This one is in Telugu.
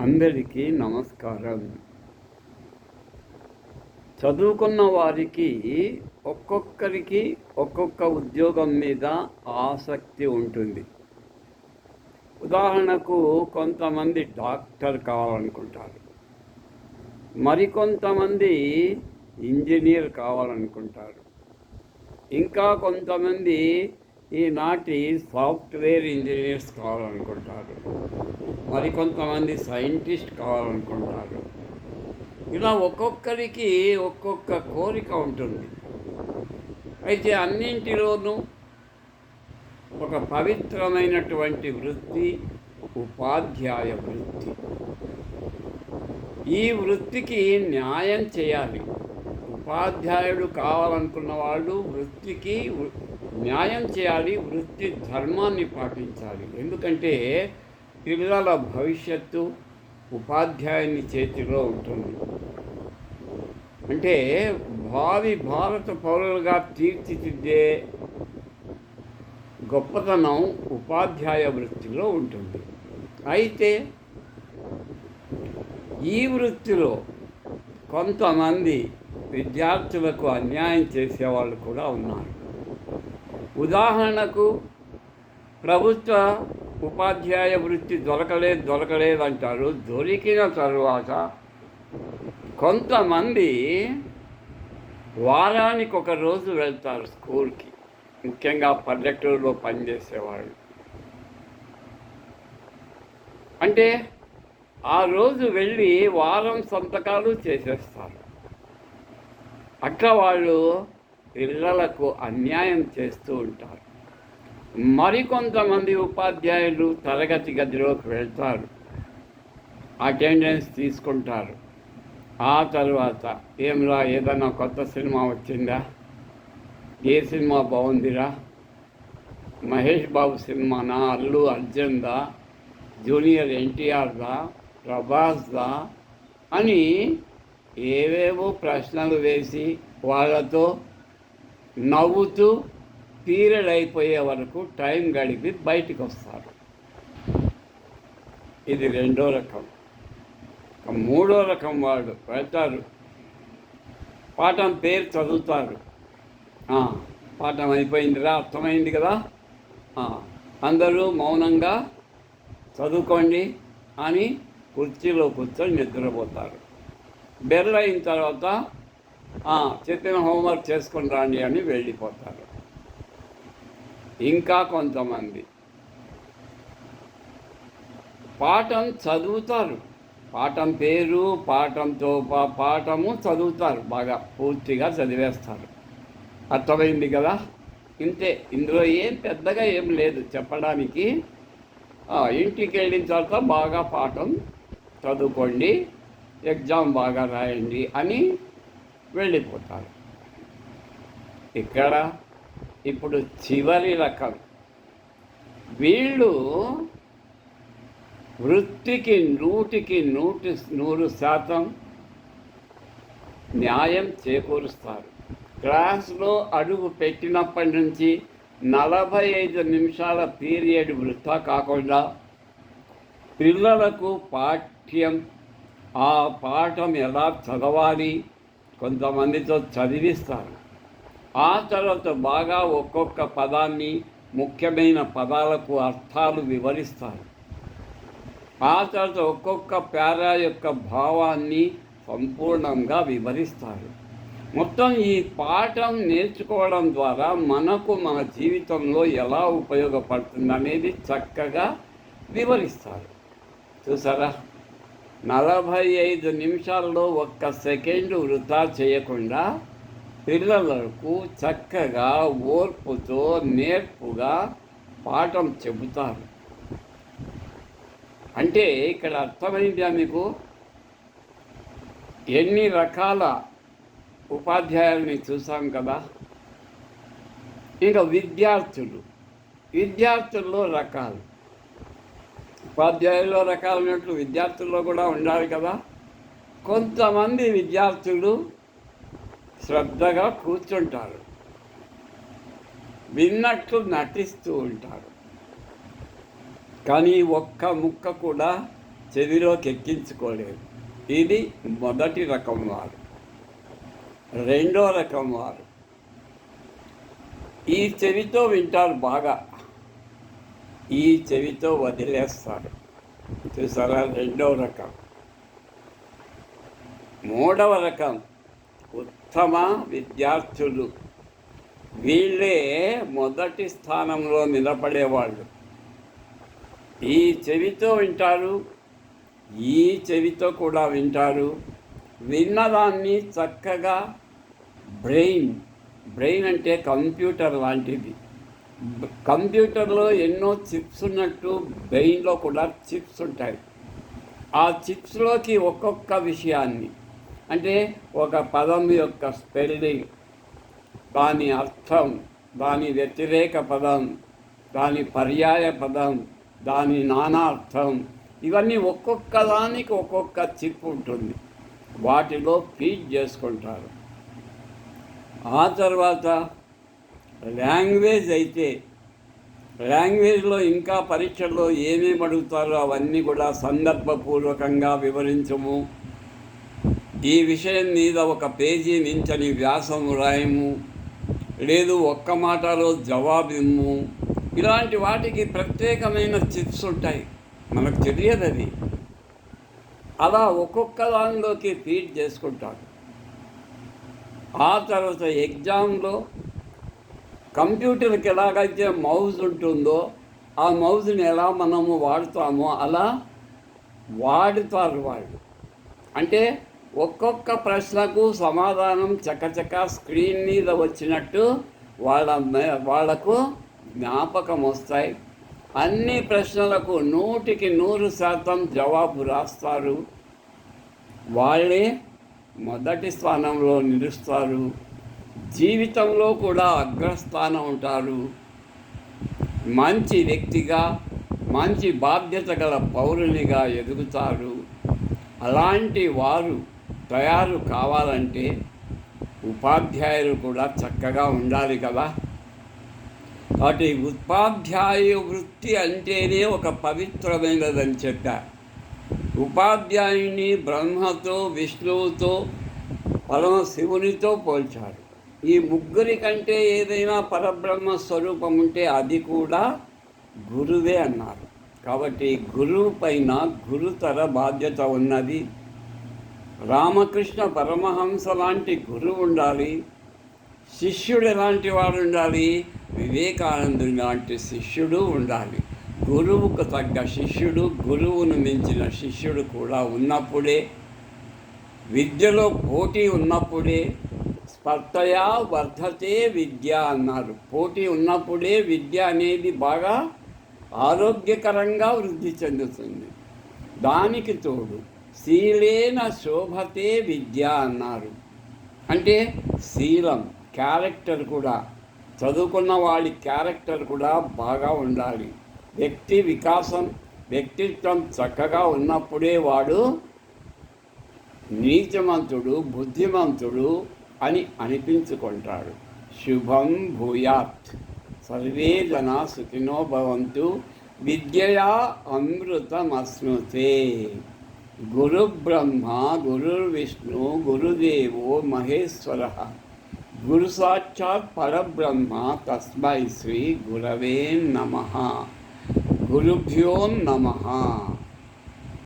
అందరికీ నమస్కారం. చదువుకున్న వారికి ఒక్కొక్కరికి ఒక్కొక్క ఉద్యోగం మీద ఆసక్తి ఉంటుంది. ఉదాహరణకు కొంతమంది డాక్టర్ కావాలనుకుంటారు. మరికొంతమంది ఇంజనీర్ కావాలనుకుంటారు. ఇంకా కొంతమంది ఈనాటి సాఫ్ట్వేర్ ఇంజనీర్స్ కావాలనుకుంటారు. మరికొంతమంది సైంటిస్ట్ కావాలనుకుంటారు. ఇలా ఒక్కొక్కరికి ఒక్కొక్క కోరిక ఉంటుంది. అయితే అన్నింటిలోనూ ఒక పవిత్రమైనటువంటి వృత్తి ఉపాధ్యాయ వృత్తి. ఈ వృత్తికి న్యాయం చేయాలి. ఉపాధ్యాయుడు కావాలనుకున్న వాళ్ళు వృత్తికి న్యాయం చేయాలి వృత్తి ధర్మాన్ని పాటించాలి. ఎందుకంటే పిల్లల భవిష్యత్తు ఉపాధ్యాయుని చేతిలో ఉంటుంది. అంటే భావి భారత పౌరులుగా తీర్చిదిద్దే గొప్పతనం ఉపాధ్యాయ వృత్తిలో ఉంటుంది. అయితే ఈ వృత్తిలో కొంతమంది విద్యార్థులకు అన్యాయం చేసేవాళ్ళు కూడా ఉన్నారు. ఉదాహరణకు ప్రభుత్వ ఉపాధ్యాయ వృత్తి దొరకలేదు దొరకలేదు అంటారు దొరికిన తరువాత కొంతమంది వారానికి ఒక రోజు వెళ్తారు స్కూల్కి. ముఖ్యంగా పల్లెటూరులో పనిచేసేవాళ్ళు. అంటే ఆ రోజు వెళ్ళి వారం సంతకాలు చేసేస్తారు. అట్లా వాళ్ళు పిల్లలకు అన్యాయం చేస్తూ ఉంటారు. మరికొంతమంది ఉపాధ్యాయులు తరగతి గదిలోకి వెళ్తారు. అటెండెన్స్ తీసుకుంటారు. ఆ తర్వాత ఏమిరా ఏదైనా కొత్త సినిమా వచ్చిందా? ఏ సినిమా బాగుందిరా? మహేష్ బాబు సినిమానా? అల్లు అర్జున్దా? జూనియర్ ఎన్టీఆర్దా? ప్రభాస్దా? అని ఏవేవో ప్రశ్నలు వేసి వాళ్ళతో నవ్వుతూ పీరియడ్ అయిపోయే వరకు టైం గడిపి బయటికి వస్తారు ఇది రెండో రకం. మూడో రకం వాళ్ళు పెడతారు. పాఠం పేరు చదువుతారు. పాఠం అయిపోయిందిరా అర్థమైంది కదా? అందరూ మౌనంగా చదువుకోండి అని కుర్చీలో కూర్చొని నిద్రపోతారు. బెర్ర అయిన తర్వాత చెప్పిన హోంవర్క్ చేసుకొని రండి అని వెళ్ళిపోతారు. ఇంకా కొంతమంది. పాఠం చదువుతారు. పాఠం పేరు పాఠంతో పా- పాఠము చదువుతారు. బాగా పూర్తిగా చదివేస్తారు. అర్థమైంది కదా? ఇంతే. ఇందులో ఏం పెద్దగా ఏం లేదు. చెప్పడానికి ఇంటికి వెళ్ళిన తర్వాత బాగా పాఠం చదువుకోండి. ఎగ్జామ్ బాగా రాయండి అని వెళ్ళిపోతారు. ఇక్కడ ఇప్పుడు చివరి రకం. వీళ్ళు వృత్తికి నూటికి నూటి నూరు శాతం న్యాయం చేకూరుస్తారు. క్లాస్లో అడుగు పెట్టినప్పటి నుంచి నలభై ఐదు నిమిషాల పీరియడ్ వృత్తా కాకుండా పిల్లలకు పాఠ్యం ఆ పాఠం ఎలా చదవాలి కొంతమందితో చదివిస్తారు ఆ తర్వాత బాగా ఒక్కొక్క పదాన్ని ముఖ్యమైన పదాలకు అర్థాలు వివరిస్తారు ఆ తర్వాత ఒక్కొక్క పేరా యొక్క భావాన్ని సంపూర్ణంగా వివరిస్తారు మొత్తం ఈ పాఠం నేర్చుకోవడం ద్వారా మనకు మన జీవితంలో ఎలా ఉపయోగపడుతుంది అనేది చక్కగా వివరిస్తారు చూసారా? నలభై ఐదు నిమిషాల్లో ఒక్క సెకండ్ వృధా చేయకుండా పిల్లలకు చక్కగా ఓర్పుతో నేర్పుగా పాఠం చెబుతారు. అంటే ఇక్కడ అర్థమైందా మీకు? ఎన్ని రకాల ఉపాధ్యాయుల్ని చూసాం కదా? ఇంకా విద్యార్థులు. విద్యార్థుల్లో రకాలు. ఉపాధ్యాయుల్లో రకాలైనట్లు విద్యార్థుల్లో కూడా ఉండాలి కదా. కొంతమంది విద్యార్థులు శ్రద్ధగా కూర్చుంటారు. విన్నట్లు నటిస్తూ ఉంటారు. కానీ ఒక్క ముక్క కూడా చెవిలోకి ఎక్కించుకోలేదు. ఇది మొదటి రకం వారు. రెండో రకం వారు. ఈ చెవితో వింటారు బాగా. ఈ చెవితో వదిలేస్తారు చూసారా? రెండవ రకం. మూడవ రకం. ఉత్తమ విద్యార్థులు. వీళ్ళే మొదటి స్థానంలో నిలబడేవాళ్ళు. ఈ చెవితో వింటారు ఈ చెవితో కూడా వింటారు. విన్నదాన్ని చక్కగా బ్రెయిన్ బ్రెయిన్ అంటే కంప్యూటర్ లాంటిది. కంప్యూటర్లో ఎన్నో చిప్స్ ఉన్నట్టు బ్రెయిన్లో కూడా చిప్స్ ఉంటాయి. ఆ చిప్స్లోకి ఒక్కొక్క విషయాన్ని అంటే ఒక పదం యొక్క స్పెల్లింగ్ దాని అర్థం దాని వ్యతిరేక పదం దాని పర్యాయ పదం దాని నానార్థం ఇవన్నీ ఒక్కొక్క దానికి ఒక్కొక్క చిప్ ఉంటుంది. వాటిలో ఫీడ్ చేసుకుంటారు. ఆ తర్వాత లాంగ్వేజ్ అయితే లాంగ్వేజ్లో ఇంకా పరీక్షల్లో ఏమేమి అడుగుతారో అవన్నీ కూడా సందర్భపూర్వకంగా వివరించము. ఈ విషయం మీద ఒక పేజీ నించని వ్యాసం రాయము లేదు ఒక్క మాటలో జవాబిమ్ము ఇలాంటి వాటికి ప్రత్యేకమైన చిప్స్ ఉంటాయి. మనకు తెలియదు అది. అలా ఒక్కొక్క దానిలోకి ఫీడ్ చేసుకుంటాడు ఆ తర్వాత ఎగ్జామ్లో కంప్యూటర్కి ఎలాగైతే మౌజ్ ఉంటుందో ఆ మౌజ్ని ఎలా మనము వాడుతామో అలా వాడుతారు వాళ్ళు. అంటే ఒక్కొక్క ప్రశ్నకు సమాధానం చకచక స్క్రీన్ మీద వచ్చినట్టు వాళ్ళ వాళ్ళకు జ్ఞాపకం వస్తాయి. అన్ని ప్రశ్నలకు నూటికి నూరు శాతం జవాబు రాస్తారు. వాళ్ళే మొదటి స్థానంలో నిలుస్తారు. జీవితంలో కూడా అగ్రస్థానం ఉంటారు. మంచి వ్యక్తిగా మంచి బాధ్యత గల పౌరునిగా ఎదుగుతారు. అలాంటి వారు తయారు కావాలంటే ఉపాధ్యాయులు కూడా చక్కగా ఉండాలి కదా. కాబట్టి ఉపాధ్యాయ వృత్తి అంటేనే ఒక పవిత్రమైనదని చెప్పా. ఉపాధ్యాయుని బ్రహ్మతో విష్ణువుతో పరమ శివునితో పోల్చారు. ఈ ముగ్గురి కంటే ఏదైనా పరబ్రహ్మ స్వరూపం ఉంటే అది కూడా గురువే అన్నారు. కాబట్టి గురువు పైన గురుతర బాధ్యత ఉన్నది. రామకృష్ణ పరమహంస లాంటి గురువు ఉండాలి. శిష్యుడు ఎలాంటి వాడు ఉండాలి? వివేకానందుని లాంటి శిష్యుడు ఉండాలి. గురువుకు తగ్గ శిష్యుడు గురువును మించిన శిష్యుడు కూడా ఉన్నప్పుడే విద్యలో పోటీ ఉన్నప్పుడే స్పర్ధయా వర్ధతే విద్య అన్నారు. పోటీ ఉన్నప్పుడే విద్య అనేది బాగా ఆరోగ్యకరంగా వృద్ధి చెందుతుంది. దానికి తోడు శీలేన శోభతే విద్య అన్నారు. అంటే శీలం క్యారెక్టర్ కూడా చదువుకున్న వాడి క్యారెక్టర్ కూడా బాగా ఉండాలి. వ్యక్తి వికాసం వ్యక్తిత్వం చక్కగా ఉన్నప్పుడే వాడు నీచమంతుడు బుద్ధిమంతుడు అని అనిపించుకుంటాడు. శుభం భూయాత్. సర్వే జనా సుఖినో భవంతు. విద్యయా అమృతమశ్నుతే గురు బ్రహ్మ గురుర్విష్ణు గురుదేవో మహేశ్వర. గురు సాక్షాత్ పరబ్రహ్మ తస్మై శ్రీ గురవే నమ. గురుభ్యో నమ.